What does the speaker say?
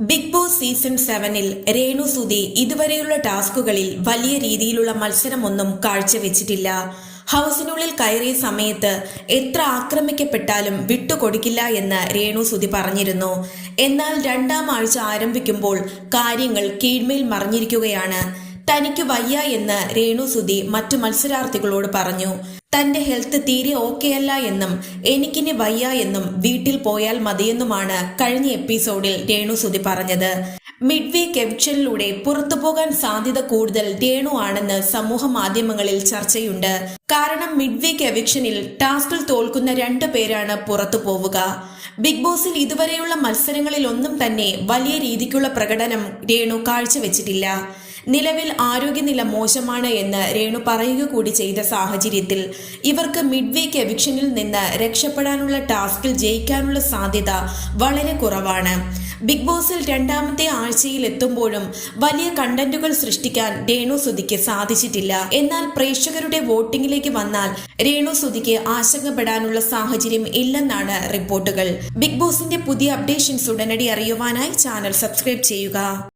Big boss season സെവനിൽ രേണു സുധി ഇതുവരെയുള്ള ടാസ്കുകളിൽ വലിയ രീതിയിലുള്ള മത്സരമൊന്നും കാഴ്ചവെച്ചിട്ടില്ല. ഹൗസിനുള്ളിൽ കയറിയ സമയത്ത് എത്ര ആക്രമിക്കപ്പെട്ടാലും വിട്ടുകൊടുക്കില്ല എന്ന് രേണു സുധി പറഞ്ഞിരുന്നു. എന്നാൽ രണ്ടാം ആഴ്ച ആരംഭിക്കുമ്പോൾ കാര്യങ്ങൾ കീഴ്മേൽ മറിഞ്ഞിരിക്കുകയാണ്. തനിക്ക് വയ്യ എന്ന് രേണു സുധി മറ്റു മത്സരാർത്ഥികളോട് പറഞ്ഞു. തന്റെ ഹെൽത്ത് തീരെ ഓക്കെയല്ല എന്നും എനിക്കിനി വയ്യ എന്നും വീട്ടിൽ പോയാൽ മതിയെന്നുമാണ് കഴിഞ്ഞ എപ്പിസോഡിൽ രേണു സുധി പറഞ്ഞത്. മിഡ് വീക്ക് എവിക്ഷനിലൂടെ പുറത്തു പോകാൻ സാധ്യത കൂടുതൽ രേണു ആണെന്ന് സമൂഹ മാധ്യമങ്ങളിൽ ചർച്ചയുണ്ട്. കാരണം മിഡ് വീക്ക് എവിക്ഷനിൽ ടാസ്കിൽ തോൽക്കുന്ന രണ്ടു പേരാണ് പുറത്തു പോവുക. ബിഗ് ബോസിൽ ഇതുവരെയുള്ള മത്സരങ്ങളിൽ ഒന്നും തന്നെ വലിയ രീതിക്കുള്ള പ്രകടനം രേണു കാഴ്ചവെച്ചിട്ടില്ല. നിലവിൽ ആരോഗ്യനില മോശമാണ് എന്ന് രേണു പറയുക കൂടി ചെയ്ത സാഹചര്യത്തിൽ ഇവർക്ക് മിഡ് വീക്ക് എവിക്ഷനിൽ നിന്ന് രക്ഷപ്പെടാനുള്ള ടാസ്കിൽ ജയിക്കാനുള്ള സാധ്യത വളരെ കുറവാണ്. ബിഗ് ബോസിൽ രണ്ടാമത്തെ ആഴ്ചയിൽ എത്തുമ്പോഴും വലിയ കണ്ടന്റുകൾ സൃഷ്ടിക്കാൻ രേണു സുധിക്ക് സാധിച്ചിട്ടില്ല. എന്നാൽ പ്രേക്ഷകരുടെ വോട്ടിംഗിലേക്ക് വന്നാൽ രേണു സുധിക്ക് ആശങ്കപ്പെടാനുള്ള സാഹചര്യം ഇല്ലെന്നാണ് റിപ്പോർട്ടുകൾ. ബിഗ് ബോസിന്റെ പുതിയ അപ്ഡേഷൻസ് ഉടനടി അറിയുവാനായി ചാനൽ സബ്സ്ക്രൈബ് ചെയ്യുക.